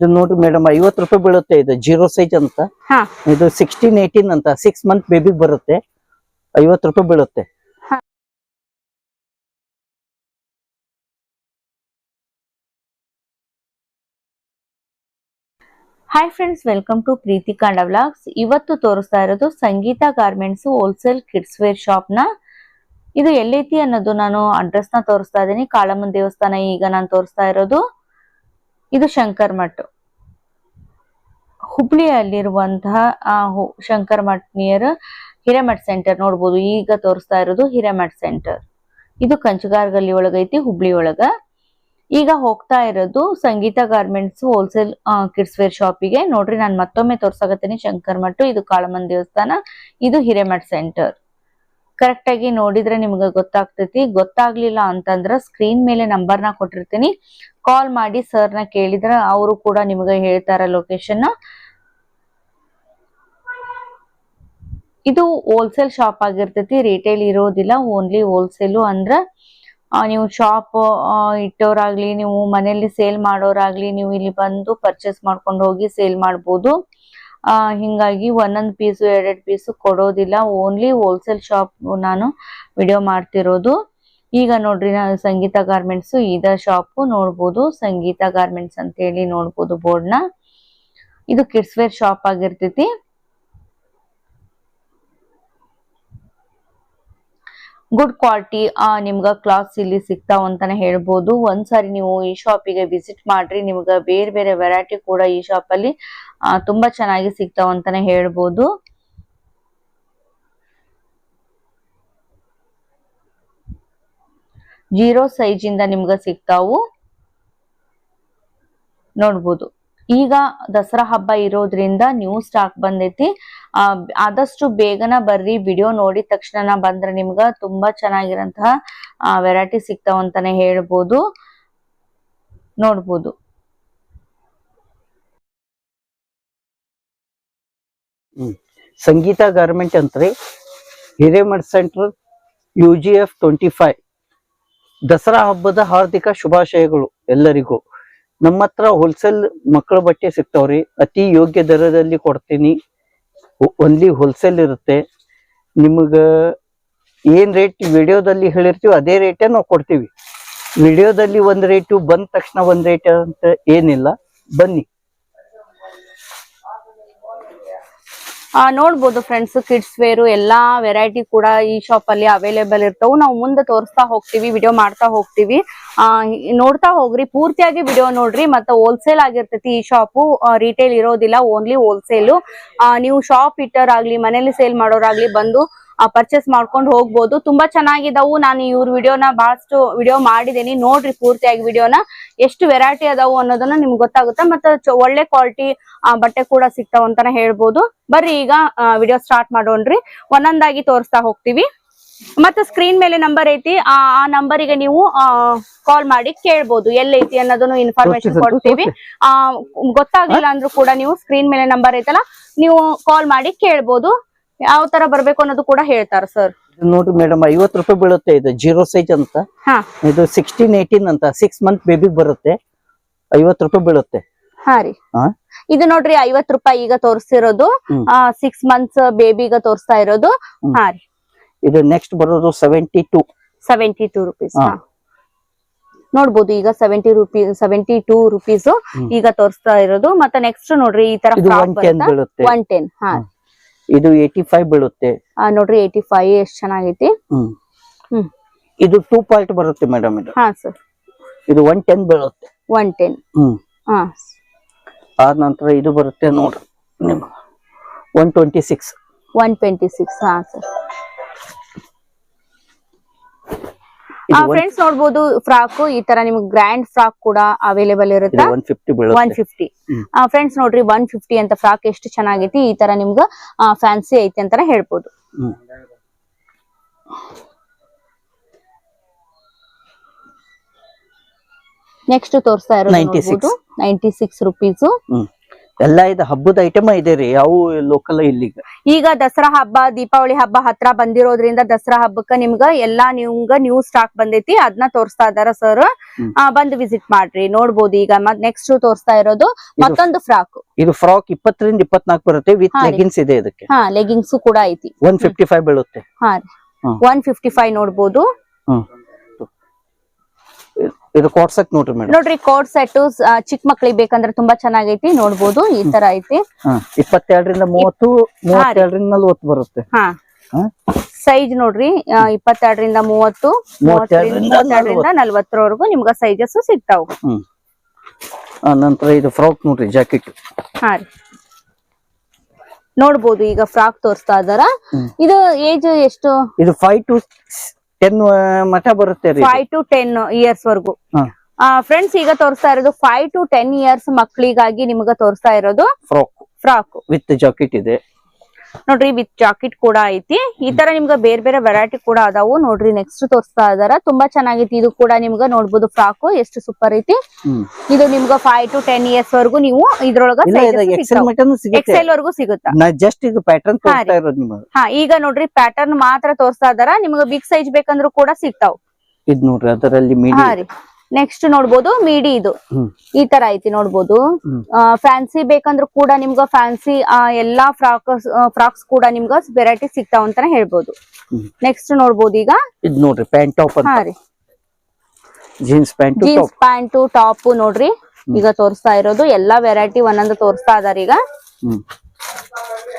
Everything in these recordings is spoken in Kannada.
ಇದು ನೋಡ್ರಿ ಮೇಡಮ್ ಐವತ್ತು ರೂಪಾಯಿ ಬೀಳುತ್ತೆ ಇದು ಜೀರೋ ಸೈಜ್ ಅಂತ. ಹಾ. ಇದು ಸಿಕ್ಸ್ಟೀನ್ ಏಯ್ಟೀನ್ ಅಂತ. ಸಿಕ್ಸ್ ಮಂತ್ ಬೇಬಿ ಬರುತ್ತೆ. ಐವತ್ತು ರೂಪಾಯಿ ಬೀಳುತ್ತೆ. Hi friends welcome to Preethi Kanda vlogs ಇವತ್ತು ತೋರಿಸ್ತಾ ಇರೋದು Sangeetha garments wholesale kids wear ಶಾಪ್ನ. ಇದು ಎಲ್ಲೈತಿ ಅನ್ನೋದು ನಾನು ಅಡ್ರೆಸ್ನ ತೋರಿಸ್ತಾ ಇದ್ದೀನಿ. ಕಾಳಮ್ಮನ್ ದೇವಸ್ಥಾನ ಈಗ ನಾನು ತೋರಿಸ್ತಾ ಇರೋದು. ಇದು ಶಂಕರ್ ಮಠ. ಹುಬ್ಳಿಯಲ್ಲಿರುವಂತಹ ಆ, ಶಂಕರ್ ಮಠ್ ನಿಯರ್ ಹಿರೇಮಠ್ ಸೆಂಟರ್ ನೋಡ್ಬೋದು. ಈಗ ತೋರಿಸ್ತಾ ಇರೋದು ಹಿರೇಮಠ್ ಸೆಂಟರ್ ಇದು ಕಂಚುಗಾರ್ ಗಲ್ಲಿ ಒಳಗೈತಿ ಹುಬ್ಳಿ ಒಳಗ. ಈಗ ಹೋಗ್ತಾ ಇರೋದು Sangeetha garments wholesale kids wear ಶಾಪಿಗೆ ನೋಡ್ರಿ ನಾನು ಮತ್ತೊಮ್ಮೆ ತೋರ್ಸಾಕತ್ತೀನಿ. ಶಂಕರ್ ಮಠ ಇದು ಕಾಳಮನ್ ದೇವಸ್ಥಾನ. ಇದು ಹಿರೇಮಠ್ ಸೆಂಟರ್ ಕರೆಕ್ಟ್ ಆಗಿ ನೋಡಿದ್ರೆ ನಿಮ್ಗೆ ಗೊತ್ತಾಗ್ತೈತಿ. ಗೊತ್ತಾಗ್ಲಿಲ್ಲ ಅಂತಂದ್ರ ಸ್ಕ್ರೀನ್ ಮೇಲೆ ನಂಬರ್ನ ಕೊಟ್ಟಿರ್ತೀನಿ. ಕಾಲ್ ಮಾಡಿ ಸರ್ನ ಕೇಳಿದ್ರ ಅವರು ಕೂಡ ನಿಮಗೆ ಹೇಳ್ತಾರೆ ಲೊಕೇಶನ್ ಇದು ಹೋಲ್ಸೇಲ್ ಶಾಪ್ ಆಗಿರ್ತೈತಿ ರಿಟೇಲ್ ಇರೋದಿಲ್ಲ ಓನ್ಲಿ ಹೋಲ್ಸೇಲು ಅಂದ್ರ ನೀವು ಶಾಪ್ ಇಟ್ಟೋರಾಗ್ಲಿ, ನೀವು ಮನೆಯಲ್ಲಿ ಸೇಲ್ ಮಾಡೋರಾಗ್ಲಿ, ನೀವು ಇಲ್ಲಿ ಬಂದು ಪರ್ಚೇಸ್ ಮಾಡ್ಕೊಂಡು ಹೋಗಿ ಸೇಲ್ ಮಾಡ್ಬೋದು. ಹಿಂಗಾಗಿ ಒಂದೊಂದು ಪೀಸು ಎರಡೆರಡು ಪೀಸು ಕೊಡೋದಿಲ್ಲ ಓನ್ಲಿ ಹೋಲ್ಸೇಲ್ ಶಾಪ್ ನಾನು ವಿಡಿಯೋ ಮಾಡ್ತಿರೋದು. ಈಗ ನೋಡ್ರಿ ನಾವು ಸಂಗೀತ ಗಾರ್ಮೆಂಟ್ಸ್ ಇದ ಶಾಪ್ ನೋಡ್ಬೋದು. ಸಂಗೀತ ಗಾರ್ಮೆಂಟ್ಸ್ ಅಂತ ಹೇಳಿ ನೋಡ್ಬೋದು ಬೋರ್ಡ್ನ ಇದು ಕಿಡ್ಸ್ ವೇರ್ ಶಾಪ್ ಆಗಿರ್ತೈತಿ. ಗುಡ್ ಕ್ವಾಲಿಟಿ ನಿಮ್ಗ ಕ್ಲಾತ್ಸ್ ಇಲ್ಲಿ ಸಿಗ್ತಾವ ಅಂತಾನೆ ಹೇಳ್ಬೋದು. ಒಂದ್ಸಾರಿ ನೀವು ಈ ಶಾಪಿಗೆ ವಿಸಿಟ್ ಮಾಡ್ರಿ. ನಿಮ್ಗ ಬೇರೆ ಬೇರೆ ವೆರೈಟಿ ಕೂಡ ಈ ಶಾಪ್ ಅಲ್ಲಿ ತುಂಬಾ ಚೆನ್ನಾಗಿ ಸಿಗ್ತಾವ ಅಂತಾನೆ ಹೇಳ್ಬೋದು. ಜೀರೋ ಸೈಜ್ ಇಂದ ನಿಮ್ಗೆ ಸಿಗ್ತಾವು. ನೋಡ್ಬೋದು. ಈಗ ದಸರಾ ಹಬ್ಬ ಇರೋದ್ರಿಂದ ನ್ಯೂ ಸ್ಟಾಕ್ ಬಂದೈತಿ. ಆದಷ್ಟು ಬೇಗನ ಬರ್ರಿ ವಿಡಿಯೋ ನೋಡಿದ ತಕ್ಷಣ ಬಂದ್ರೆ ನಿಮ್ಗ ತುಂಬಾ ಚೆನ್ನಾಗಿರಂತಹ ವೆರೈಟಿ ಸಿಗ್ತಾವ ಅಂತಾನೆ ಹೇಳ್ಬೋದು. ನೋಡ್ಬೋದು. Sangeetha garment ಅಂತ್ರಿ, Hiremath centre U G F twenty five Dasara ಹಬ್ಬದ ಹಾರ್ದಿಕ ಶುಭಾಶಯಗಳು ಎಲ್ಲರಿಗೂ. ನಮ್ಮ ಹತ್ರ ಹೋಲ್ಸೇಲ್ ಮಕ್ಕಳ ಬಟ್ಟೆ ಸಿಗ್ತಾವ್ರಿ. ಅತಿ ಯೋಗ್ಯ ದರದಲ್ಲಿ ಕೊಡ್ತೀನಿ. ಒನ್ಲಿ ಹೋಲ್ಸೇಲ್ ಇರುತ್ತೆ. ನಿಮಗ ಏನ್ ರೇಟ್ ವಿಡಿಯೋದಲ್ಲಿ ಹೇಳಿರ್ತೀವಿ ಅದೇ ರೇಟೇ ನಾವು ಕೊಡ್ತೀವಿ. ವಿಡಿಯೋದಲ್ಲಿ ಒಂದ್ ರೇಟು ಬಂದ ತಕ್ಷಣ ಒಂದ್ ರೇಟ್ ಅಂತ ಏನಿಲ್ಲ. ಬನ್ನಿ. ನೋಡ್ಬೋದು ಫ್ರೆಂಡ್ಸ್ ಕಿಡ್ಸ್ ವೇರು ಎಲ್ಲಾ ವೆರೈಟಿ ಕೂಡ ಈ ಶಾಪ್ ಅಲ್ಲಿ ಅವೈಲೇಬಲ್ ಇರ್ತಾವು. ನಾವು ಮುಂದೆ ತೋರಿಸ್ತಾ ಹೋಗ್ತಿವಿ ವಿಡಿಯೋ ಮಾಡ್ತಾ ಹೋಗ್ತಿವಿ. ನೋಡ್ತಾ ಹೋಗ್ರಿ, ಪೂರ್ತಿಯಾಗಿ ವಿಡಿಯೋ ನೋಡ್ರಿ, ಮತ್ತೆ ಹೋಲ್ಸೇಲ್ ಆಗಿರ್ತೈತಿ ಈ ಶಾಪು ರಿಟೇಲ್ ಇರೋದಿಲ್ಲ ಓನ್ಲಿ ಹೋಲ್ಸೇಲು ನೀವು ಶಾಪ್ ಇಟ್ಟರಾಗ್ಲಿ ಮನೇಲಿ ಸೇಲ್ ಮಾಡೋರಾಗ್ಲಿ ಬಂದು ಪರ್ಚೇಸ್ ಮಾಡ್ಕೊಂಡು ಹೋಗ್ಬೋದು. ತುಂಬಾ ಚೆನ್ನಾಗಿದಾವು. ನಾನು ಇವ್ರ ವಿಡಿಯೋನ ಬಹಳಷ್ಟು ವಿಡಿಯೋ ಮಾಡಿದೀನಿ. ನೋಡ್ರಿ ಪೂರ್ತಿಯಾಗಿ ವಿಡಿಯೋನ ಎಷ್ಟು ವೆರೈಟಿ ಅದಾವು ಅನ್ನೋದನ್ನ ನಿಮ್ಗೆ ಗೊತ್ತಾಗುತ್ತೆ. ಮತ್ತೆ ಒಳ್ಳೆ ಕ್ವಾಲಿಟಿ ಬಟ್ಟೆ ಕೂಡ ಸಿಗ್ತಾವ ಅಂತಾನೆ ಹೇಳ್ಬೋದು. ಬರ್ರಿ ಈಗ ವಿಡಿಯೋ ಸ್ಟಾರ್ಟ್ ಮಾಡೋಣ್ರಿ. ಒಂದೊಂದಾಗಿ ತೋರಿಸ್ತಾ ಹೋಗ್ತೀವಿ. ಮತ್ತೆ ಸ್ಕ್ರೀನ್ ಮೇಲೆ ನಂಬರ್ ಐತಿ. ಆ ಆ ನಂಬರಿಗೆ ನೀವು ಕಾಲ್ ಮಾಡಿ ಕೇಳ್ಬೋದು. ಎಲ್ಲೈತಿ ಅನ್ನೋದನ್ನು ಇನ್ಫಾರ್ಮೇಶನ್ ಕೊಡ್ತೀವಿ. ಆ ಗೊತ್ತಾಗ್ಲಿಲ್ಲ ಅಂದ್ರೂ ಕೂಡ ನೀವು ಸ್ಕ್ರೀನ್ ಮೇಲೆ ನಂಬರ್ ಐತಲ್ಲ ನೀವು ಕಾಲ್ ಮಾಡಿ ಕೇಳ್ಬೋದು. ಯಾವ ತರ ಬರ್ಬೇಕು ಅನ್ನೋದು ಕೂಡ ಹೇಳ್ತಾರ ಸರ್. ನೋಡ್ರಿ ಮೇಡಮ್ ಐವತ್ ರೂಪಾಯಿ ಬೀಳುತ್ತೆ ಇದು ಜೀರೋ ಸೈಜ್ ಅಂತ. ಹಾ. ಇದು ಸಿಕ್ಸ್ಟೀನ್ ಏಯ್ಟೀನ್ ಅಂತ ಸಿಕ್ಸ್ ಮಂತ್ ಬೇಬಿ ಬರುತ್ತೆ ಐವತ್ತು ರೂಪಾಯಿ ಬೀಳುತ್ತೆ. ಹಾ ರೀ. ಇದು ನೋಡ್ರಿ ಐವತ್ ರೂಪಾಯಿ ಈಗ ತೋರಿಸ್ತಿರೋದು ಹ್ಮ್. ಸಿಕ್ಸ್ ಮಂತ್ಸ್ ಬೇಬಿಗ ತೋರಿಸ್ತಾ ಇರೋದು. ಹಾರಿ ಹಾ ರೀ. ಇದು ನೆಕ್ಸ್ಟ್ ಬರೋದು seventy two seventy two rupees ಹಾ. ನೋಡ್ಬೋದು ಈಗ seventy rupees seventy two rupees ಈಗ ತೋರಿಸ್ತಾ ಇರೋದು. ಮತ್ತೆ ನೆಕ್ಸ್ಟ್ ನೋಡ್ರಿ ಈ ತರ ಒನ್ ಟೆನ್ ಹಾ. ಇದು ಏಟಿ ಫೈವ್ ಬೀಳುತ್ತೆ ನೋಡ್ರಿ ಏಟಿ ಫೈವ್ ಎಷ್ಟು ಚೆನ್ನಾಗೈತಿ? ಇದು ಟೂ ಪಾಯಿಂಟ್ ಬರುತ್ತೆ ಮೇಡಮ್ ಇದು. ಹಾ ಸರ್ ಇದು ಒನ್ ಟೆನ್ ಬೀಳುತ್ತೆ. ಒನ್ ಟೆನ್ ಹಾ. ಆದ ನಂತರ ಇದು ಬರುತ್ತೆ ನೋಡ್ರಿ ನಿಮ್ one twenty six one twenty six ಹಾ ಸರ್ ಇದು ಒನ್ ಫ್ರೆಂಡ್ಸ್ ನೋಡ್ಬೋದು ಫ್ರಾಕ್ ಈ ತರ ನಿಮ್ಗೆ ಗ್ರ್ಯಾಂಡ್ ಫ್ರಾಕ್ ಕೂಡ ಅವೈಲೇಬಲ್ ಇರುತ್ತೆ? One fifty. ಫ್ರೆಂಡ್ಸ್ ನೋಡ್ರಿ ಒನ್ ಫಿಫ್ಟಿ ಅಂತ ಫ್ರಾಕ್ ಎಷ್ಟು ಚೆನ್ನಾಗೈತಿ ಈ ತರ ನಿಮ್ಗ ಫ್ಯಾನ್ಸಿ ಐತಿ ಅಂತ ಹೇಳ್ಬೋದು. ನೆಕ್ಸ್ಟ್ ತೋರಿಸ್ತಾ ಇರೋದು 96. ನೈಂಟಿ ಸಿಕ್ಸ್ ರುಪೀಸ್ ಎಲ್ಲಾ ಇದು ಹಬ್ಬದ ಐಟಮ್ ಇದೆ ರೀ ಯಾವ ಲೋಕಲ್ ಇಲ್ಲಿಗ. ಈಗ ದಸರಾ ಹಬ್ಬ ದೀಪಾವಳಿ ಹಬ್ಬ ಹತ್ರ ಬಂದಿರೋದ್ರಿಂದ ದಸರಾ ಹಬ್ಬಕ್ಕ ನಿಮ್ಗ ಎಲ್ಲಾ ನಿಮ್ಗ ನ್ಯೂ ಸ್ಟಾಕ್ ಬಂದೈತಿ ಅದನ್ನ ತೋರಿಸ್ತಾ ಇದಾರ ಸರ್. ಬಂದು ವಿಸಿಟ್ ಮಾಡ್ರಿ ನೋಡ್ಬೋದು ಈಗ ಮತ್ ನೆಕ್ಸ್ಟ್ ತೋರಿಸ್ತಾ ಇರೋದು ಮತ್ತೊಂದು ಫ್ರಾಕ್ ಇದು ಫ್ರಾಕ್ ಇಪ್ಪತ್ತರಿಂದ ಇಪ್ಪತ್ನಾಲ್ಕು ಬರುತ್ತೆ ವಿತ್ ಲೆಗಿನ್ಸ್ ಇದೆ ಇದಕ್ಕೆ. ಹಾ ಲೆಗಿಂಗ್ಸ್ ಕೂಡ ಐತಿ. ಒನ್ ಫಿಫ್ಟಿ ಫೈವ್ ಬೀಳುತ್ತೆ. ಹಾ. ಒನ್ ಫಿಫ್ಟಿ ಫೈವ್ ನೋಡ್ಬೋದು. ಹ್ಮ್. ಇದ್- ಇದು ಸೆಟ್ ನೋಡ್ರಿ ಮೇಡಮ್ ನೋಡ್ರಿ ಕೋಟ್ ಸೆಟ್ ಚಿಕ್ಕ ಮಕ್ಳಿಗೆ ಬೇಕಂದ್ರೆ ತುಂಬಾ ಚೆನ್ನಾಗೈತಿ ನೋಡ್ಬೋದು ಈ ತರ ಐತಿ. ಇಪ್ಪತ್ತೆರಡರಿಂದ ಮೂವತ್ತು ಮೂವತ್ತೆರಡರಿಂದ ನಲ್ವತ್ತು ಬರುತ್ತೆ? ಸೈಜ್ ನೋಡ್ರಿ ಇಪ್ಪತ್ತೆರಡರಿಂದ ಮೂವತ್ತು ಮೂವತ್ತೆರಡರಿಂದ ನಲ್ವತ್ತರವರೆಗೂ ನಿಮ್ಗ ಸೈಜಸ್ ಸಿಗ್ತಾವ. ನಂತರ ಇದು ಫ್ರಾಕ್ ನೋಡ್ರಿ ಜಾಕೆಟ್ ಹಾ ರೀ. ನೋಡ್ಬೋದು ಈಗ ಫ್ರಾಕ್ ತೋರಿಸ್ತಾ ಇದಾರ. ಇದು ಏಜ್ ಎಷ್ಟು? ಇದು ಫೈವ್ ಟು ಟೆನ್ ಮಠ ಬರುತ್ತೆ ರೀ ಫೈವ್ ಟು ಟೆನ್ ಇಯರ್ಸ್ ವರ್ಗು. ಫ್ರೆಂಡ್ಸ್ ಈಗ ತೋರಿಸ್ತಾ ಇರೋದು ಫೈವ್ ಟು ಟೆನ್ ಇಯರ್ಸ್ ಮಕ್ಕಳಿಗಾಗಿ ನಿಮ್ಗೆ ತೋರಿಸ್ತಾ ಇರೋದು ಫ್ರಾಕ್ ಫ್ರಾಕ್ ವಿತ್ ಜಾಕೆಟ್ ಇದೆ. ನೋಡ್ರಿ ವಿತ್ ಜಾಕೆಟ್ ಕೂಡ ಐತಿ. ಈ ತರ ನಿಮ್ಗೆ ಬೇರೆ ಬೇರೆ ವೆರೈಟಿ ಕೂಡ ಅದಾವು. ನೋಡ್ರಿ ನೆಕ್ಸ್ಟ್ ತೋರಿಸ್ತಾ ಇದಾರ. ತುಂಬಾ ಚೆನ್ನಾಗೈತಿ. ಇದು ಕೂಡ ನಿಮ್ಗ ನೋಡ್ಬೋದು ಫ್ರಾಕ್. ಎಷ್ಟು ಸೂಪರ್ ಐತಿ. ಇದು ನಿಮ್ಗ ಫೈವ್ ಟು ಟೆನ್ ಇಯರ್ಸ್ ವರ್ಗು ನೀವು ಇದ್ರೊಳಗ ಎಕ್ಸೆಲ್ ವರ್ಗು ಸಿಗುತ್ತಾ? ಹಾ ಈಗ ನೋಡ್ರಿ ಪ್ಯಾಟರ್ನ್ ಮಾತ್ರ ತೋರಿಸ್ತಾ ಇದಾರ. ನಿಮ್ಗೆ ಬಿಗ್ ಸೈಜ್ ಬೇಕಂದ್ರೂ ಕೂಡ ಸಿಗ್ತಾವ್. ಇದ್ ನೋಡ್ರಿ ಅದರಲ್ಲಿ ಹಾ ರೀ. ನೆಕ್ಸ್ಟ್ ನೋಡ್ಬೋದು ಮೀಡಿ ಇದು. ಈ ತರ ಐತಿ ನೋಡ್ಬೋದು. ಫ್ಯಾನ್ಸಿ ಬೇಕಂದ್ರೂ ಕೂಡ ನಿಮ್ಗ ಫ್ಯಾನ್ಸಿ ಎಲ್ಲಾ ಫ್ರಾಕ್ ಫ್ರಾಕ್ಸ್ ಕೂಡ ನಿಮ್ಗ ವೆರೈಟಿ ಸಿಗ್ತಾವ ಅಂತಾನೆ ಹೇಳ್ಬೋದು. ನೆಕ್ಸ್ಟ್ ನೋಡ್ಬೋದು ಈಗ. ಇದ್ ನೋಡ್ರಿ pant top jeans pant jeans pant top ನೋಡ್ರಿ. ಈಗ ತೋರಿಸ್ತಾ ಇರೋದು ಎಲ್ಲಾ ವೆರೈಟಿ ಒಂದೊಂದು ತೋರಿಸ್ತಾ ಇದಾರೆ ಈಗ.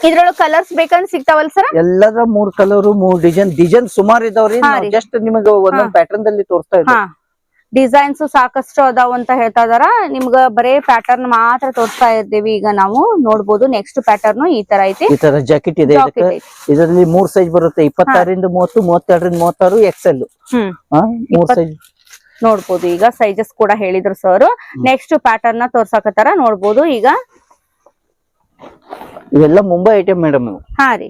ಇದ್ರೊಳಗೆ ಕಲರ್ಸ್ ಬೇಕಂದ್ರೆ ಸಿಗ್ತಾವಲ್ ಸರ್ ಎಲ್ಲದ ಮೂರ್ ಕಲರ್ ಮೂರ್ ಡಿಸೈನ್ ಡಿಸೈನ್ ಸುಮಾರು ಇದಾವ್ರಿ. ಜಸ್ಟ್ ನಿಮಗೆ ಒಂದೊಂದು ಪ್ಯಾಟರ್ನ್ ದಲ್ಲಿ ತೋರಿಸ್ತಾ ಇದ್ದೀವಿ ಡಿಸೈನ್ಸ್ ಸಾಕಷ್ಟು ಅದಾವ ಅಂತ ಹೇಳ್ತಾ ಇದಾರ. ನಿಮ್ಗ ಬರೇ ಪ್ಯಾಟರ್ನ್ ಮಾತ್ರ ತೋರಿಸ್ತಾ ಇರ್ತೀವಿ ಈಗ ನಾವು ನೋಡ್ಬೋದು ನೆಕ್ಸ್ಟ್ ಪ್ಯಾಟರ್ನ್ ಈ ತರ ಐತಿ. ಈ ತರ ಜಾಕೆಟ್ ಇದೆ ಇದರಲ್ಲಿ ಮೂರ್ ಸೈಜ್ ಬರುತ್ತೆ. ಇಪ್ಪತ್ತಾರರಿಂದ ಮೂವತ್ತು ಮೂವತ್ತೆರಡರಿಂದ ಮೂವತ್ತಾರು ಎಕ್ಸೆಲ್ ಮೂರ್ ಸೈಜ್ ನೋಡ್ಬೋದು. ಈಗ ಸೈಜಸ್ ಕೂಡ ಹೇಳಿದ್ರು ಸರ್ ನೆಕ್ಸ್ಟ್ ಪ್ಯಾಟರ್ನ್ನ ತೋರ್ಸಾಕತ್ತಾರ. ನೋಡ್ಬೋದು ಈಗ. ಇವೆಲ್ಲ ಮುಂಬೈ ಐಟಮ್ ಮೇಡಮ್ ಹಾ ರೀ.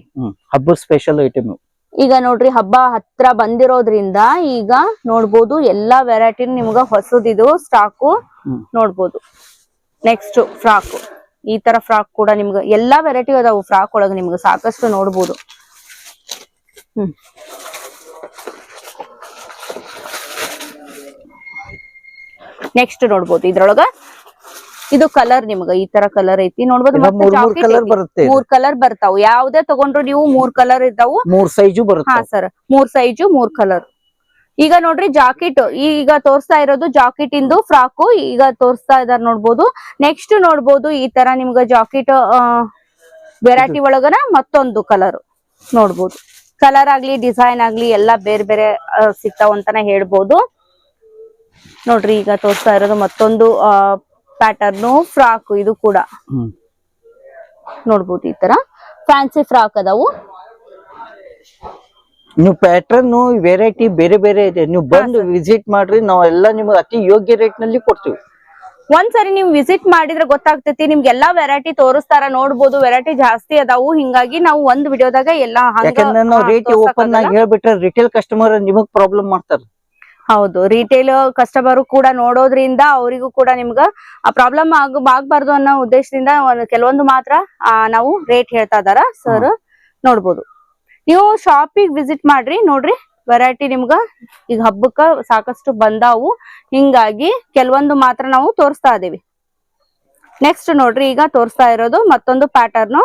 ಹಬ್ಬದ ಸ್ಪೆಷಲ್ ಐಟಮ್ ಈಗ ನೋಡ್ರಿ ಹಬ್ಬ ಹತ್ರ ಬಂದಿರೋದ್ರಿಂದ ಈಗ ನೋಡ್ಬೋದು ಎಲ್ಲಾ ವೆರೈಟಿ ನಿಮ್ಗ ಹೊಸದಿದು ಸ್ಟಾಕು. ನೋಡ್ಬೋದು. ನೆಕ್ಸ್ಟ್ ಫ್ರಾಕ್ ಈ ತರ ಫ್ರಾಕ್ ಕೂಡ ನಿಮ್ಗ ಎಲ್ಲಾ ವೆರೈಟಿ ಅದಾವು ಫ್ರಾಕ್ ಒಳಗ ನಿಮ್ಗೆ ಸಾಕಷ್ಟು ನೋಡ್ಬೋದು. ಹ್ಮ್. ನೆಕ್ಸ್ಟ್ ನೋಡ್ಬೋದು ಇದ್ರೊಳಗ ಇದು ಕಲರ್ ನಿಮ್ಗ ಈ ತರ ಕಲರ್ ಐತಿ. ನೋಡ್ಬೋದು ಮೂರ್ ಕಲರ್. ಬರುತ್ತೆ ಬರ್ತಾವ್. ಯಾವ್ದೇ ತಗೊಂಡ್ರು ನೀವು ಮೂರ್ ಕಲರ್ ಇದ್ದಾವು. ಮೂರ್ ಸೈಜು ಹಾ ಸರ್ ಮೂರ್ ಸೈಜು ಮೂರ್ ಕಲರ್ ಈಗ ನೋಡ್ರಿ ಜಾಕೆಟ್ ಈಗ ತೋರಿಸ್ತಾ ಇರೋದು ಜಾಕೆಟ್ ಇಂದು ಫ್ರಾಕು ಈಗ ತೋರಿಸ್ತಾ ಇದಾರ ನೋಡ್ಬೋದು. ನೆಕ್ಸ್ಟ್ ನೋಡ್ಬೋದು ಈ ತರ ನಿಮ್ಗ ಜಾಕೆಟ್ ವೆರೈಟಿ ಒಳಗನ ಮತ್ತೊಂದು ಕಲರ್ ನೋಡ್ಬೋದು. ಕಲರ್ ಆಗ್ಲಿ ಡಿಸೈನ್ ಆಗ್ಲಿ ಎಲ್ಲಾ ಬೇರೆ ಬೇರೆ ಸಿಗ್ತಾವ ಅಂತಾನೆ ಹೇಳ್ಬೋದು. ನೋಡ್ರಿ ಈಗ ತೋರಿಸ್ತಾ ಇರೋದು ಮತ್ತೊಂದು ಪ್ಯಾಟರ್ನು ಫ್ರಾಕ್ ಇದು ಕೂಡ. ನೋಡ್ಬೋದು ಈ ತರ. ಫ್ಯಾನ್ಸಿ ಫ್ರಾಕ್ ಅದಾವು. ನೀವು ಪ್ಯಾಟರ್ನ್ ವೆರೈಟಿ ಬೇರೆ ಬೇರೆ ಇದೆ. ನೀವು ಬಂದು ವಿಸಿಟ್ ಮಾಡ್ರಿ ನಾವು ಎಲ್ಲ ನಿಮ್ಗೆ ಅತಿ ಯೋಗ್ಯ ರೇಟ್ನಲ್ಲಿ ಕೊಡ್ತೀವಿ. ಒಂದ್ಸರಿ ನೀವು ವಿಸಿಟ್ ಮಾಡಿದ್ರೆ ಗೊತ್ತಾಗ್ತೈತಿ ನಿಮ್ಗೆ ಎಲ್ಲಾ ವೆರೈಟಿ ತೋರಿಸ್ತಾರ ನೋಡ್ಬೋದು ವೆರೈಟಿ ಜಾಸ್ತಿ ಅದಾವು. ಹಿಂಗಾಗಿ ನಾವು ಒಂದ್ ವಿಡಿಯೋದಾಗ ಎಲ್ಲಾ ಯಾಕಂದ್ರೆ ನಾವು ರೇಟ್ ಓಪನ್ ಆಗಿ ಹೇಳ್ಬಿಟ್ರೆ ರಿಟೇಲ್ ಕಸ್ಟಮರ್ ನಿಮಗ್ ಪ್ರಾಬ್ಲಮ್ ಮಾಡ್ತಾರ. ಹೌದು. ರಿಟೇಲ್ ಕಸ್ಟಮರ್ ಕೂಡ ನೋಡೋದ್ರಿಂದ ಅವರಿಗೂ ಕೂಡ ನಿಮ್ಗ ಪ್ರಾಬ್ಲಮ್ ಆಗಬಾರ್ದು ಆಗ್ಬಾರ್ದು ಅನ್ನೋ ಉದ್ದೇಶದಿಂದ ಒಂದ್ ಕೆಲವೊಂದು ಮಾತ್ರ ನಾವು ರೇಟ್ ಹೇಳ್ತಾ ಇದಾರ. ಸರ್ ನೋಡ್ಬೋದು. ನೀವು ಶಾಪಿಗೆ ವಿಸಿಟ್ ಮಾಡ್ರಿ ನೋಡ್ರಿ ವೆರೈಟಿ ನಿಮ್ಗ ಈಗ ಹಬ್ಬಕ್ಕ ಸಾಕಷ್ಟು ಬಂದಾವು. ಹಿಂಗಾಗಿ ಕೆಲವೊಂದು ಮಾತ್ರ ನಾವು ತೋರಿಸ್ತಾ ಇದೀವಿ. ನೆಕ್ಸ್ಟ್ ನೋಡ್ರಿ ಈಗ ತೋರಿಸ್ತಾ ಇರೋದು ಮತ್ತೊಂದು ಪ್ಯಾಟರ್ನ್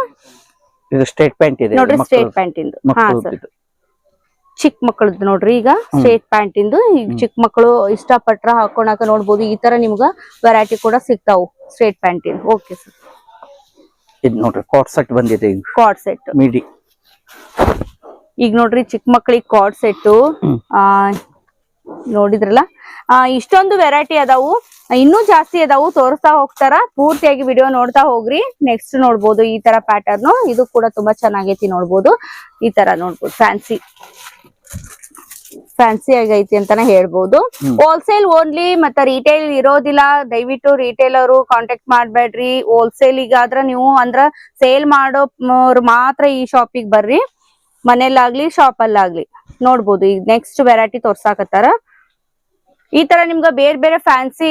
ಇದು ಸ್ಟೇಟ್ ಪ್ಯಾಂಟ್ ಇದೆ. ನೋಡ್ರಿ ಸ್ಟೇಟ್ ಪ್ಯಾಂಟ್ ಇಂದು. ಹಾ ಸರ್. ಚಿಕ್ಕ ಮಕ್ಕಳದ್ ನೋಡ್ರಿ ಈಗ ಸ್ಟ್ರೇಟ್ ಪ್ಯಾಂಟ್ ಇಂದು. ಈಗ ಚಿಕ್ಕ ಮಕ್ಕಳು ಇಷ್ಟಪಟ್ರ ಹಾಕೊಳಕ ನೋಡ್ಬೋದು. ಈ ತರ ನಿಮ್ಗ ವೆರೈಟಿ ಕೂಡ ಸಿಗ್ತಾವು ಸ್ಟ್ರೇಟ್ ಪ್ಯಾಂಟ್ ಇಂದ. ಓಕೆ ಸರ್ ಇದು ನೋಡ್ರಿ ಕಾಟ್ ಸೆಟ್ ಬಂದಿದೆ ಈಗ. ಕಾರ್ಡ್ ಸೆಟ್ ಮಿಡಿ ಈಗ ನೋಡ್ರಿ ಚಿಕ್ಕ ಮಕ್ಕಳಿಗೆ ಕಾಟ್ ಸೆಟ್ ಆ ನೋಡಿದ್ರಲ್ಲ? ಇಷ್ಟೊಂದು ವೆರೈಟಿ ಅದಾವು. ಇನ್ನೂ ಜಾಸ್ತಿ ಅದಾವು. ತೋರಿಸ್ತಾ ಹೋಗ್ತಾರ? ಪೂರ್ತಿಯಾಗಿ ವಿಡಿಯೋ ನೋಡ್ತಾ ಹೋಗ್ರಿ. ನೆಕ್ಸ್ಟ್ ನೋಡ್ಬೋದು ಈ ತರ ಪ್ಯಾಟರ್ನ್ ಇದು ಕೂಡ ತುಂಬಾ ಚೆನ್ನಾಗೈತಿ ನೋಡ್ಬೋದು. ಈ ತರ ನೋಡ್ಬೋದು. ಫ್ಯಾನ್ಸಿ ಫ್ಯಾನ್ಸಿ ಆಗೈತಿ ಅಂತಾನೆ ಹೇಳ್ಬಹುದು. ಹೋಲ್ಸೇಲ್ ಓನ್ಲಿ ಮತ್ತೆ ರಿಟೇಲ್ ಇರೋದಿಲ್ಲ. ದಯವಿಟ್ಟು ರಿಟೇಲರ್ ಕಾಂಟ್ಯಾಕ್ಟ್ ಮಾಡ್ಬೇಡ್ರಿ. ಹೋಲ್ಸೇಲ್ ಈಗಾದ್ರ ನೀವು ಅಂದ್ರ ಸೇಲ್ ಮಾಡೋ ಮಾತ್ರ ಈ ಶಾಪಿಗೆ ಬರ್ರಿ. ಮನೇಲಾಗ್ಲಿ ಶಾಪ್ ಅಲ್ಲಾಗ್ಲಿ ನೋಡ್ಬೋದು. ಈಗ ನೆಕ್ಸ್ಟ್ ವೆರೈಟಿ ತೋರ್ಸಾಕತ್ತಾರ. ಈ ತರ ನಿಮ್ಗ ಬೇರೆ ಬೇರೆ ಫ್ಯಾನ್ಸಿ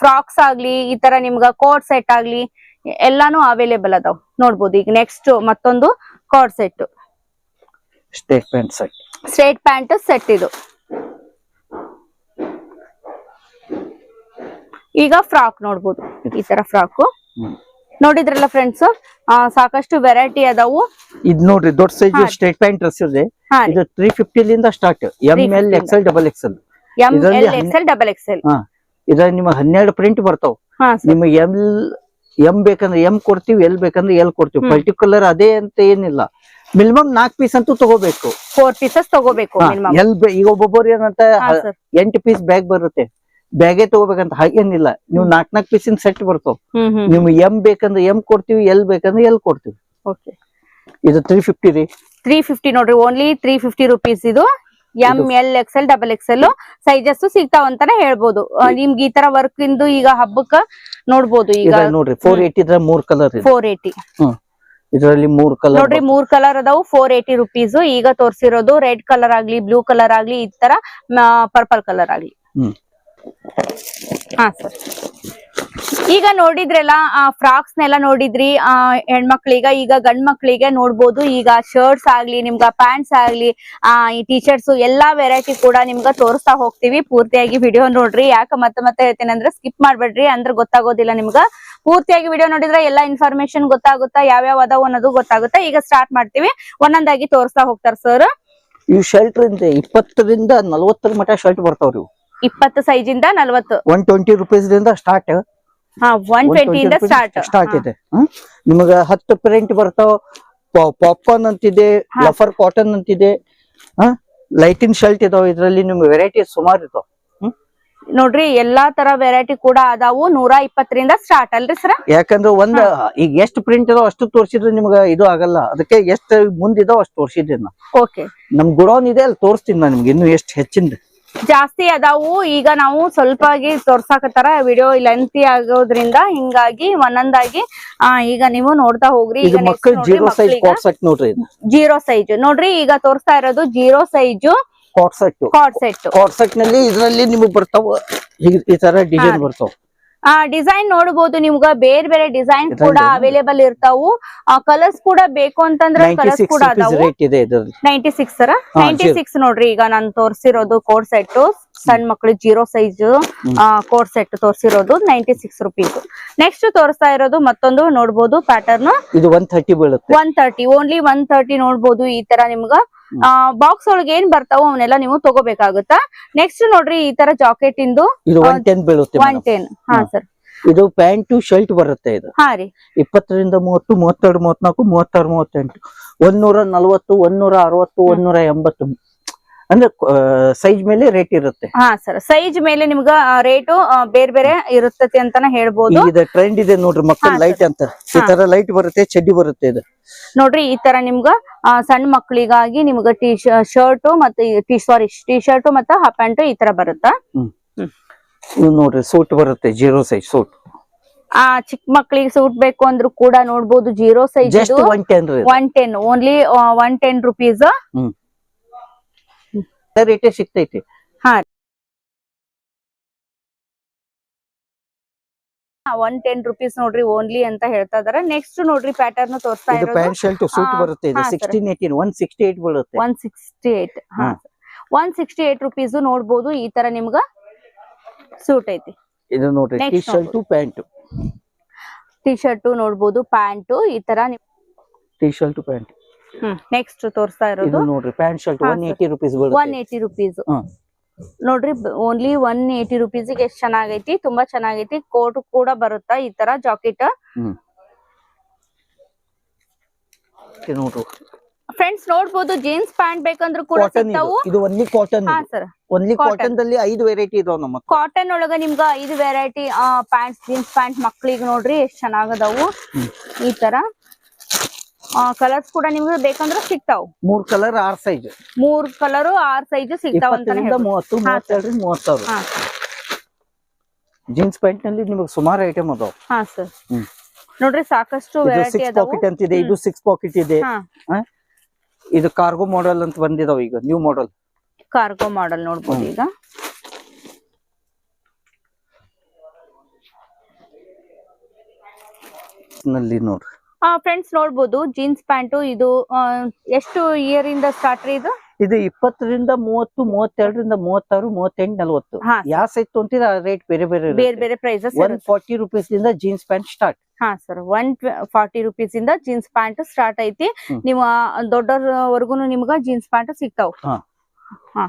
ಫ್ರಾಕ್ಸ್ ಆಗ್ಲಿ ಈ ತರ ನಿಮ್ಗ ಕೋಟ್ ಸೆಟ್ ಆಗ್ಲಿ ಎಲ್ಲಾನು ಅವೈಲೇಬಲ್ ಅದಾವ್. ನೋಡ್ಬೋದು. ಈಗ ನೆಕ್ಸ್ಟ್ ಮತ್ತೊಂದು coat set statement set straight pant set ಇದು. ಈಗ ಫ್ರಾಕ್ ನೋಡ್ಬೋದು ಈ ತರ ಫ್ರಾಕ್. ನೋಡಿದ್ರಲ್ಲ ಫ್ರೆಂಡ್ಸ್ ಸಾಕಷ್ಟು ವೆರೈಟಿ ಅದಾವು. ಇದ್ ನೋಡ್ರಿ ದೊಡ್ಡ ಸೈಜ್ ಸ್ಟ್ರೇಟ್ ಪ್ಯಾಂಟ್ ಡ್ರೆಸ್ ಇದೆ. ಇದು ತ್ರೀ ಲಿಂದ start M L X L double X M L double X L ಇದ್ರಲ್ಲಿ ನಿಮಗೆ ಹನ್ನೆರಡು ಪ್ರಿಂಟ್ ಬರ್ತಾವ. ನಿಮ್. ನಿಮಗೆ ಎಂ ಎಂ ಬೇಕಂದ್ರೆ ಎಂ ಕೊಡ್ತೀವಿ ಎಲ್ ಬೇಕಂದ್ರೆ ಎಲ್ ಕೊಡ್ತೀವಿ. ಪರ್ಟಿಕ್ಯುಲರ್ ಅದೇ ಅಂತ ಏನಿಲ್ಲ. ಮಿನಿಮಮ್ ನಾಕ್ ಪೀಸ್ ಅಂತೂ ತಗೋಬೇಕು. ಫೋರ್ ಪೀಸಸ್ ತಗೋಬೇಕು ಎಲ್ ಈಗ ಒಬ್ಬೊಬ್ಬರು ಏನಂತ ಹಾ ಎಂಟು ಪೀಸ್ ಬ್ಯಾಗ್ ಬರುತ್ತೆ. ಬ್ಯಾಗೇ ತಗೋಬೇಕಂತ ಹಾಗೇನಿಲ್ಲ ನೀವು ನಾಲ್ಕ್ ನಾಲ್ಕು ಪೀಸಿನ ಸೆಟ್ ಬರ್ತಾವ. ಹ್ಮ್ ಹ್ಮ್. ನಿಮ್ಗೆ ಎಂ ಬೇಕಂದ್ರೆ ಎಂ ಕೊಡ್ತೀವಿ ಎಲ್ ಬೇಕಂದ್ರೆ ಎಲ್ ಕೊಡ್ತೀವಿ. ಓಕೆ ಇದು ತ್ರೀ ಫಿಫ್ಟಿ ರೀ. ತ್ರೀ ಫಿಫ್ಟಿ ನೋಡ್ರಿ ಓನ್ಲಿ ತ್ರೀ ಫಿಫ್ಟಿ ರುಪೀಸ್ ಇದು. M L XL double XL sizes ಸಿಗ್ತಾವ ಅಂತಾನೆ ಹೇಳ್ಬೋದು. ಆ, ನಿಮ್ಗೆ ಈ ತರ ವರ್ಕ್ ಇಂದು ಈಗ ಹಬ್ಬಕ್ಕ ನೋಡ್ಬೋದು ಈಗ. ನೋಡ್ರಿ ಫೋರ್ ಏಯ್ಟಿ ಇದ್ರೆ ಮೂರ್ ಕಲರ್ ಇದೆ. ಫೋರ್ ಏಯ್ಟಿ ಇದರಲ್ಲಿ ಮೂರ್ ಕಲರ್ ನೋಡ್ರಿ ಮೂರ್ ಕಲರ್ ಅದಾವು. ಫೋರ್ ಏಟಿ ರುಪೀಸ್ ಈಗ ತೋರ್ಸಿರೋದು ರೆಡ್ ಕಲರ್ ಆಗ್ಲಿ ಬ್ಲೂ ಕಲರ್ ಆಗ್ಲಿ ಈ ತರ ಪರ್ಪಲ್ ಕಲರ್ ಆಗ್ಲಿ. ಹ್ಮ್. ಹಾ ಸರ್ ಈಗ ನೋಡಿದ್ರಲ್ಲ ಆ ಫ್ರಾಕ್ಸ್ ನೆಲ್ಲ ನೋಡಿದ್ರಿ ಆ ಹೆಣ್ಮಕ್ಳಿಗ ಈಗ ಗಂಡ್ ಮಕ್ಳಿಗೆ ನೋಡ್ಬೋದು. ಈಗ ಶರ್ಟ್ಸ್ ಆಗ್ಲಿ ನಿಮ್ಗ ಪ್ಯಾಂಟ್ಸ್ ಆಗ್ಲಿ ಆ ಈ ಟಿ ಶರ್ಟ್ಸ್ ಎಲ್ಲಾ ವೆರೈಟಿ ಕೂಡ ನಿಮ್ಗ ತೋರಿಸ್ತಾ ಹೋಗ್ತೀವಿ. ಪೂರ್ತಿಯಾಗಿ ವಿಡಿಯೋ ನೋಡ್ರಿ. ಯಾಕ ಮತ್ತೆ ಮತ್ತೆ ಹೇಳ್ತೇನೆ ಅಂದ್ರೆ ಸ್ಕಿಪ್ ಮಾಡ್ಬೇಡ್ರಿ. ಅಂದ್ರೆ ಗೊತ್ತಾಗೋದಿಲ್ಲ ನಿಮ್ಗ. ಪೂರ್ತಿಯಾಗಿ ವಿಡಿಯೋ ನೋಡಿದ್ರೆ ಎಲ್ಲಾ ಇನ್ಫಾರ್ಮೇಶನ್ ಗೊತ್ತಾಗುತ್ತಾ ಯಾವ್ಯಾವ ಅದಾವ ಅನ್ನೋದು ಗೊತ್ತಾಗುತ್ತೆ ಈಗ ಸ್ಟಾರ್ಟ್ ಮಾಡ್ತೀವಿ. ಒಂದೊಂದಾಗಿ ತೋರಿಸ್ತಾ ಹೋಗ್ತಾರ ಸರ್ ಇವು ಶರ್ಟ್ ಇಂದ ಇಪ್ಪತ್ತರಿಂದ ನಲ್ವತ್ತರ ಮಟ್ಟ ಶರ್ಟ್ ಬರ್ತಾವ್ರಿ ಇಪ್ಪತ್ತು ಸೈಜ್ ಇಂದ ನಲ್ವತ್ತು. One twenty rupees start one twenty ಇಂದ ಸ್ಟಾರ್ಟ್ ಸ್ಟಾರ್ಟ್ ಇದೆ? ನಿಮಗ ಹತ್ತು ಪ್ರಿಂಟ್ ಬರ್ತಾವ. ಪಾಪ್ಕಾರ್ನ್ ಅಂತಿದೆ. ಲಫರ್ ಕಾಟನ್ ಅಂತಿದೆ. ಲೈಟಿನ್ ಶರ್ಟ್ ಇದಾವ. ಇದ್ರಲ್ಲಿ ನಿಮ್ಗೆ ವೆರೈಟಿ ಸುಮಾರು ಇದಾವ. ನೋಡ್ರಿ ಎಲ್ಲಾ ತರ ವೆರೈಟಿ ಕೂಡ ಅದಾವು. ನೂರ ಇಪ್ಪತ್ತರಿಂದ ಸ್ಟಾರ್ಟ್ ಅಲ್ರಿ ಸರ್ ಯಾಕಂದ್ರೆ ಒಂದ್ ಈಗ ಎಷ್ಟು ಪ್ರಿಂಟ್ ಇದಾವ ಅಷ್ಟು ತೋರಿಸಿದ್ರೆ ನಿಮ್ಗ ಇದು ಆಗಲ್ಲ. ಅದಕ್ಕೆ ಎಷ್ಟು ಮುಂದಿದಾವ ಅಷ್ಟು ತೋರಿಸಿದ್ರಿ ನಾ. ಓಕೆ ನಮ್ ಗುಡೌನ್ ಇದೆ ಅಲ್ಲಿ ತೋರಿಸ್ತೀನಿ ನಾ ನಿಮ್ಗೆ. ಇನ್ನು ಎಷ್ಟು ಹೆಚ್ಚಿಂದ ಜಾಸ್ತಿ ಅದಾವು. ಈಗ ನಾವು ಸ್ವಲ್ಪ ಆಗಿ ತೋರ್ಸಾಕತ್ತಾರ. ವಿಡಿಯೋ ಲೆಂತಿ ಆಗೋದ್ರಿಂದ ಹಿಂಗಾಗಿ ಒಂದೊಂದಾಗಿ ಆ ಈಗ ನೀವು ನೋಡ್ತಾ ಹೋಗ್ರಿ. ಈಗ ಜೀರೋ ಸೈಜ್ ನೋಡ್ರಿ ಜೀರೋ ಸೈಜ್ ನೋಡ್ರಿ ಈಗ ತೋರಿಸ್ತಾ ಇರೋದು zero size coat set coat ಸೆಟ್ನಲ್ಲಿ ಇದರಲ್ಲಿ ನಿಮಗ್ ಬರ್ತಾವ. ಈ ತರ ಡಿಸೈನ್. ಬರ್ತಾವ. ಆ ಡಿಸೈನ್ ನೋಡಬಹುದು ನಿಮ್ಗ. ಬೇರೆ ಬೇರೆ ಡಿಸೈನ್ ಕೂಡ. ಅವೈಲೇಬಲ್ ಇರ್ತಾವು. ಕಲರ್ಸ್ ಕೂಡ ಬೇಕು ಅಂತಂದ್ರೆ ಕಲರ್ಸ್ ಕೂಡ ninety six sir? Ninety six ನೋಡ್ರಿ ಈಗ ನಾನು ತೋರಿಸಿರೋದು ಕೋಡ್ ಸೆಟ್ ಸಣ್ಣ ಮಕ್ಳು ಜೀರೋ ಸೈಜ್. ಕೋಡ್ ಸೆಟ್ ತೋರಿಸಿರೋದು ನೈಂಟಿ ಸಿಕ್ಸ್ ರುಪೀಸ್ ನೆಕ್ಸ್ಟ್ ತೋರಿಸ್ತಾ ಇರೋದು ಮತ್ತೊಂದು ನೋಡಬಹುದು ಪ್ಯಾಟರ್ನ್ ಇದು ಒನ್ ಥರ್ಟಿ ಬೀಳುತ್ತೆ. One thirty only one thirty ನೋಡಬಹುದು ಈ ತರ ನಿಮ್ಗ. ಬಾಕ್ಸ್ ಒಳಗೆ ಏನ್ ಬರ್ತಾವೋ ಅವನ್ನೆಲ್ಲ ನೀವು ತಗೋಬೇಕಾಗುತ್ತಾ? ನೆಕ್ಸ್ಟ್ ನೋಡ್ರಿ ಈ ತರ ಜಾಕೆಟ್ ಇಂದು. ಒನ್ ಟೆನ್ ಬೀಳುತ್ತೆ ಒನ್ ಟೆನ್ ಹಾ. ಸರ್ ಇದು ಪ್ಯಾಂಟ್ ಶರ್ಟ್ ಬರುತ್ತೆ ಇದು. ಇಪ್ಪತ್ತರಿಂದ ಮೂವತ್ತು ಮೂವತ್ತೆರಡು ಮೂವತ್ನಾಲ್ಕು ಮೂವತ್ತಾರು ಮೂವತ್ತೆಂಟು. ಒಂದ್ ನೂರ ನಲ್ವತ್ತು ಒಂದ್ ನೂರ ಅರವತ್ತು ಒಂದೂರ ಎಂಬತ್ತು. ಅಂದ್ರೆ ಸೈಜ್ ಮೇಲೆ ರೇಟ್ ಇರುತ್ತೆ. ಹಾ ಸರ್ ಸೈಜ್ ಮೇಲೆ ನಿಮ್ಗ ರೇಟು ಬೇರೆ ಬೇರೆ ಇರುತ್ತೆ ಅಂತಾನೆ ಹೇಳ್ಬೋದು. ಇದು ಟ್ರೆಂಡ್ ಇದೆ ನೋಡ್ರಿ ಮಕ್ಕಳ ಲೈಟ್ ಅಂತ. ಈ ತರ ಲೈಟ್ ಬರುತ್ತೆ ಚಡ್ಡಿ ಬರುತ್ತೆ ಇದು. ನೋಡ್ರಿ ಈ ತರ ನಿಮ್ಗ ಸಣ್ಣ ಮಕ್ಕಳಿಗಾಗಿ ನಿಮ್ಗ ಟೀ ಶರ್ಟ್ ಮತ್ತೆ ಟಿ ಸಾರಿ ಟಿ ಶರ್ಟ್ ಮತ್ತೆ ಹಾಫ್ ಪ್ಯಾಂಟ್ ಈ ತರ ಬರುತ್ತಾ? ನೋಡ್ರಿ ಸೂಟ್ ಬರುತ್ತೆ ಜೀರೋ ಸೈಜ್ ಸೂಟ್ ಆ ಚಿಕ್ಕ ಮಕ್ಳಿಗೆ ಸೂಟ್ ಬೇಕು ಅಂದ್ರು ಕೂಡ ನೋಡ್ಬೋದು zero size one ten one ten only one ten rupees ರೇಟೇ ಸಿಗ್ತೈತಿ. ಒನ್ ಟೆನ್ ರುಪೀಸ್ ನೋಡ್ರಿ ಓನ್ಲಿ ಅಂತ ಹೇಳ್ತಾ ಇದಾರೆ. ನೆಕ್ಸ್ಟ್ ನೋಡ್ರಿ ಪ್ಯಾಟರ್ನ್ ತೋರಿಸ್ತಾ ಇದು ಪ್ಯಾಂಟ್ ಶರ್ಟ್ ಸೂಟ್ ಬರುತ್ತೆ ಇದು ಹಾ. Sixteen eighteen one sixty eight ಬೀಳುತ್ತೆ. ಒನ್ ಸಿಕ್ಸ್ಟಿ ಏಟ್ ಹಾ. ಒನ್ ಸಿಕ್ಸ್ಟಿ ಏಟ್ ರುಪೀಸ್ ನೋಡ್ಬೋದು. ಈ ತರ ನಿಮ್ಗ ಸೂಟ್ ಐತಿ. ಇದು ನೋಡ್ರಿ T shirt pant T shirt ನೋಡ್ಬೋದು ಪ್ಯಾಂಟ್ ಈ ತರ ಟಿ ಶರ್ಟ್ ಪ್ಯಾಂಟ್ ನೆಕ್ಸ್ಟ್ ತೋರಿಸ್ತಾ ಇರೋದು. ನೋಡ್ರಿ pant shirt one. Eighty rupees one eighty rupees. ನೋಡ್ರಿ ಓನ್ಲಿ ಒನ್ ಏಟಿ ರುಪೀಸ್ ಎಷ್ಟ್ ಚೆನ್ನಾಗೈತಿ ತುಂಬಾ ಚೆನ್ನಾಗೈತಿ ಕೋಟ್ ಕೂಡ ಬರುತ್ತಾ ಈ ತರ ಜಾಕೆಟ್ ನೋಡ್ರಿ. ಫ್ರೆಂಡ್ಸ್ ನೋಡಬಹುದು ಜೀನ್ಸ್ ಪ್ಯಾಂಟ್ ಬೇಕಂದ್ರೂ ಕೂಡ ಸಿಗ್ತಾವು. ಇದು ಒನ್ಲಿ ಕಾಟನ್ ಹಾ ಸರ್ ಒನ್ಲಿ ಕಾಟನ್ ದಲ್ಲಿ ಐದು ವೆರೈಟಿ ಇದಾವ ನಮ್ಮ ಕಾಟನ್ ಒಳಗ ನಿಮ್ಗ ಐದು ವೆರೈಟಿ ಪ್ಯಾಂಟ್ ಜೀನ್ಸ್ ಪ್ಯಾಂಟ್ ಮಕ್ಳಿಗೆ ನೋಡ್ರಿ ಎಷ್ಟ್ ಚೆನ್ನಾಗದಾವು. ಈ ತರ. ಕಲರ್ಸ್ ಕೂಡ ನಿಮ್ಗೆ ಬೇಕಂದ್ರೆ ಸಿಗ್ತಾವ್. ಮೂರ್ ಕಲರ್ ಆರ್ ಸೈಜ್ ಮೂರ್ ಕಲರ್ ಆರ್ ಸೈಜ್ ಸಿಗ್ತಾವ ಅಂತ. ಮೂವತ್ತು ಮೂವತ್ತೆರಡರಿಂದ ಜೀನ್ಸ್ ಪ್ಯಾಂಟ್ನಲ್ಲಿ ನಿಮಗೆ ಸುಮಾರು ಐಟಮ್ ಅದಾವ. ಹಾ ಸರ್. ಹ್ಮ್. ನೋಡ್ರಿ ಸಾಕಷ್ಟು ವೆರೈಟಿ ಪಾಕೆಟ್ ಪಾಕೆಟ್ ಅಂತಿದೆ ಇದು ಸಿಕ್ಸ್ ಪಾಕೆಟ್ ಇದೆ. ಇದು ಕಾರ್ಗೋ ಮಾಡೆಲ್ ಅಂತ ಬಂದಿದಾವ ಈಗ ನ್ಯೂ ಮಾಡೆಲ್ ಕಾರ್ಗೋ ಮಾಡಲ್ ನೋಡ್ಬೋದು ಈಗ. ನಲ್ಲಿ ನೋಡ್ರಿ. ಫ್ರೆಂಡ್ಸ್ ನೋಡ್ಬೋದು ಜೀನ್ಸ್ ಪ್ಯಾಂಟು ಇದು ಎಷ್ಟು ಇಯರ್ ಇಂದ ಸ್ಟಾರ್ಟ್ ರೀ ಇದು? ಇದು ಇಪ್ಪತ್ತರಿಂದ ಮೂವತ್ತು ಮೂವತ್ತೆರಡರಿಂದ ಮೂವತ್ತಾರು ಮೂವತ್ತೆಂಟು ನಲ್ವತ್ತು. ಯಾವ ಸೈಜ್ ಆ ರೇಟ್ ಬೇರೆ ಬೇರೆ ಬೇರೆ ಬೇರೆ ಪ್ರೈಸಸ್ ಒನ್ ಫಾರ್ಟಿ ರುಪೀಸ್ ಇಂದ ಜೀನ್ಸ್ ಪ್ಯಾಂಟ್ ಸ್ಟಾರ್ಟ್ ಹಾ ಸರ್ ಒನ್ ಫಾರ್ಟಿ ರುಪೀಸ್ ಇಂದ ಜೀನ್ಸ್ ಪ್ಯಾಂಟ್ ಸ್ಟಾರ್ಟ್ ಐತಿ ನಿಮ್ಮ ದೊಡ್ಡವರ್ಗು ದೊಡ್ಡವರ್ಗುನು ನಿಮ್ಗ ಜೀನ್ಸ್ ಪ್ಯಾಂಟ್ ಸಿಗ್ತಾವ. ಹಾ.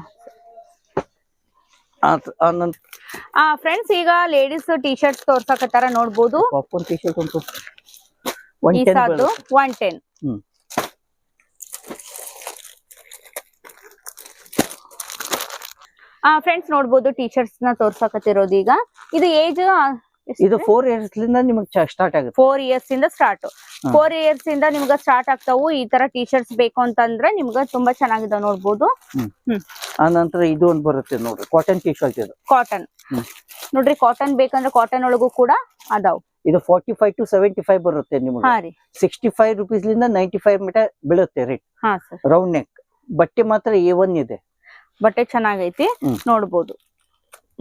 ಫ್ರೆಂಡ್ಸ್ ಈಗ ಲೇಡೀಸ್ ಟಿ ಶರ್ಟ್ಸ್ ತೋರ್ಸಕತ್ತಾರ ನೋಡ್ಬೋದು. ಟಿ ಶರ್ಟ್ ಉಂಟು. ಈ ಸಾದು ಒನ್ ಟೆನ್ ಫ್ರೆಂಡ್ಸ್ ನೋಡ್ಬೋದು ಟೀಚರ್ಸ್ ಶರ್ಟ್ಸ್ನ ತೋರ್ಸಕತ್ತಿರೋದು ಈಗ. ಇದು ಏಜ್ ಇದು ಫೋರ್ ಇಯರ್ಸ್ ನಿಮಗೆ ಸ್ಟಾರ್ಟ್ ಆಗುತ್ತೆ. ಫೋರ್ ಇಯರ್ಸ್ ಇಂದ ಸ್ಟಾರ್ಟ್. ಫೋರ್ ಇಯರ್ಸ್ ಇಂದ ನಿಮ್ಗ ಸ್ಟಾರ್ಟ್ ಆಗ್ತಾವು. ಈ ತರ ಟೀಶರ್ಟ್ಸ್ ಬೇಕು ಅಂತಂದ್ರೆ ನಿಮ್ಗ ತುಂಬಾ ಚೆನ್ನಾಗಿದಾವ ನೋಡ್ಬೋದು. ಆನಂತರ ಇದು ಒಂದು ಬರುತ್ತೆ ನೋಡ್ರಿ. ಕಾಟನ್ ಟೀ ಶರ್ಟ್ ಇದು. ಕಾಟನ್. ನೋಡ್ರಿ ಕಾಟನ್ ಬೇಕಂದ್ರೆ ಕಾಟನ್ ಒಳಗೂ ಕೂಡ ಅದಾವ್. ಇದು forty five to seventy five ಬರುತ್ತೆ ನಿಮಗೆ. ಸಿಕ್ಸ್ಟಿ ಫೈವ್ ರುಪೀಸ್ ಲಿಂದ ನೈಂಟಿ ಫೈವ್ ಮೀಟರ್ ಬೀಳುತ್ತೆ ರೇಟ್ ರೌಂಡ್ ನೆಕ್ ಬಟ್ಟೆ ಮಾತ್ರ ಎ ಒನ್ ಇದೆ. ಬಟ್ಟೆ ಚೆನ್ನಾಗೈತಿ. ನೋಡ್ಬೋದು.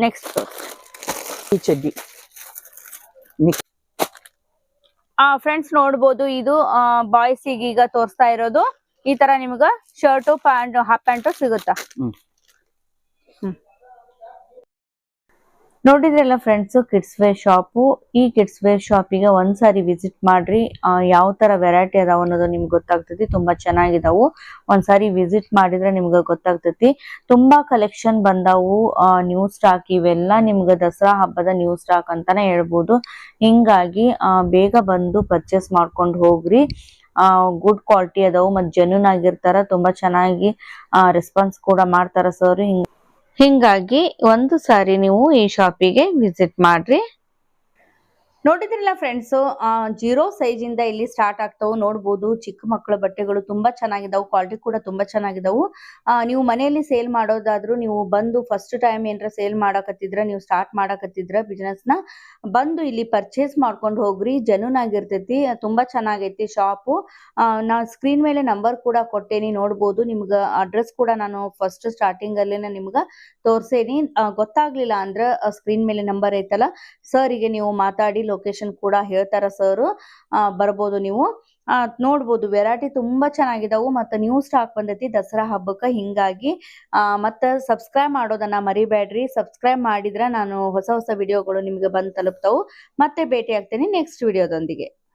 ನೆಕ್ಸ್ಟ್ ಈ ಚಡ್ಡಿ. ಆ ಫ್ರೆಂಡ್ಸ್ ನೋಡ್ಬೋದು ಇದು ಬಾಯ್ಸ್ ಈಗ ತೋರಿಸ್ತಾ ಇರೋದು. ಈ ತರ ನಿಮ್ಗ ಶರ್ಟ್ ಪ್ಯಾಂಟ್ ಹಾಫ್ ಪ್ಯಾಂಟ್ ಸಿಗುತ್ತಾ ಹ್ಮ್. ಹ್ಮ್. ನೋಡಿದ್ರಲ್ಲ ಫ್ರೆಂಡ್ಸ್ ಕಿಡ್ಸ್ ವೇರ್ ಶಾಪು ಈ ಕಿಡ್ಸ್ ವೇರ್ ಶಾಪಿಗೆ ಒಂದ್ಸಾರಿ ವಿಸಿಟ್ ಮಾಡ್ರಿ. ಯಾವ ತರ ವೆರೈಟಿ ಅದಾವ ಅನ್ನೋದು ನಿಮ್ಗೆ ಗೊತ್ತಾಗ್ತೈತಿ. ತುಂಬಾ ಚೆನ್ನಾಗಿದಾವು. ಒಂದ್ಸಾರಿ ವಿಸಿಟ್ ಮಾಡಿದ್ರೆ ನಿಮ್ಗೆ ಗೊತ್ತಾಗ್ತೈತಿ. ತುಂಬಾ ಕಲೆಕ್ಷನ್ ಬಂದಾವು. ನ್ಯೂ ಸ್ಟಾಕ್ ಇವೆಲ್ಲ ನಿಮ್ಗೆ ದಸರಾ ಹಬ್ಬದ ನ್ಯೂ ಸ್ಟಾಕ್ ಅಂತಾನೆ ಹೇಳ್ಬೋದು. ಹಿಂಗಾಗಿ ಬೇಗ ಬಂದು ಪರ್ಚೇಸ್ ಮಾಡ್ಕೊಂಡು ಹೋಗ್ರಿ. ಗುಡ್ ಕ್ವಾಲಿಟಿ ಅದಾವು ಮತ್ ಜೆನ್ಯೂನ್ ಆಗಿರ್ತಾರ. ತುಂಬಾ ಚೆನ್ನಾಗಿ ರೆಸ್ಪಾನ್ಸ್ ಕೂಡ ಮಾಡ್ತಾರ ಸರ್ ಹಿಂಗ್ ಹಿಂಗಾಗಿ ಒಂದು ಸಾರಿ ನೀವು ಈ ಶಾಪಿಗೆ ವಿಸಿಟ್ ಮಾಡ್ರಿ. ನೋಡಿದ್ರಲ್ಲ ಫ್ರೆಂಡ್ಸ್ ಜೀರೋ ಸೈಜ್ ಇಂದ ಇಲ್ಲಿ ಸ್ಟಾರ್ಟ್ ಆಗ್ತಾವು. ನೋಡ್ಬೋದು ಚಿಕ್ಕ ಮಕ್ಕಳ ಬಟ್ಟೆಗಳು ತುಂಬಾ ಚೆನ್ನಾಗಿದಾವು ಕ್ವಾಲಿಟಿ ಕೂಡ ತುಂಬಾ ಚೆನ್ನಾಗಿದಾವು. ಆ, ನೀವು ಮನೆಯಲ್ಲಿ ಸೇಲ್ ಮಾಡೋದಾದ್ರೂ ನೀವು ಬಂದು ಫಸ್ಟ್ ಟೈಮ್ ಏನಾರ ಸೇಲ್ ಮಾಡಕತ್ತಿದ್ರ ನೀವು ಸ್ಟಾರ್ಟ್ ಮಾಡಕತ್ತಿದ್ರ ಬಿಸ್ನೆಸ್ನ ಬಂದು ಇಲ್ಲಿ ಪರ್ಚೇಸ್ ಮಾಡ್ಕೊಂಡು ಹೋಗ್ರಿ. ಜನೂನ್ ಆಗಿರ್ತೈತಿ ತುಂಬಾ ಚೆನ್ನಾಗೈತಿ ಶಾಪು ನಾ ಸ್ಕ್ರೀನ್ ಮೇಲೆ ನಂಬರ್ ಕೂಡ ಕೊಟ್ಟೇನಿ ನೋಡ್ಬೋದು. ನಿಮ್ಗ ಅಡ್ರೆಸ್ ಕೂಡ ನಾನು ಫಸ್ಟ್ ಸ್ಟಾರ್ಟಿಂಗ್ ಅಲ್ಲೇನೆ ನಿಮ್ಗ ತೋರ್ಸೇನಿ. ಗೊತ್ತಾಗ್ಲಿಲ್ಲ ಅಂದ್ರ ಸ್ಕ್ರೀನ್ ಮೇಲೆ ನಂಬರ್ ಐತಲ್ಲ ಸರ್ ಈಗ ನೀವು ಮಾತಾಡಿ ಲೊಕೇಶನ್ ಕೂಡ ಹೇಳ್ತಾರ ಸರ್ ಬರ್ಬೋದು ನೀವು. ನೋಡ್ಬೋದು ವೆರೈಟಿ ತುಂಬಾ ಚೆನ್ನಾಗಿದಾವು ಮತ್ತೆ ನ್ಯೂ ಸ್ಟಾಕ್ ಬಂದೈತಿ ದಸರಾ ಹಬ್ಬಕ್ಕ ಹಿಂಗಾಗಿ. ಮತ್ತ ಸಬ್ಸ್ಕ್ರೈಬ್ ಮಾಡೋದನ್ನ ಮರಿಬೇಡ್ರಿ. ಸಬ್ಸ್ಕ್ರೈಬ್ ಮಾಡಿದ್ರ ನಾನು ಹೊಸ ಹೊಸ ವಿಡಿಯೋಗಳು ನಿಮಗೆ ಬಂದ್ ತಲುಪ್ತಾವು. ಮತ್ತೆ ಭೇಟಿ ಆಗ್ತೀನಿ ನೆಕ್ಸ್ಟ್ ವಿಡಿಯೋದೊಂದಿಗೆ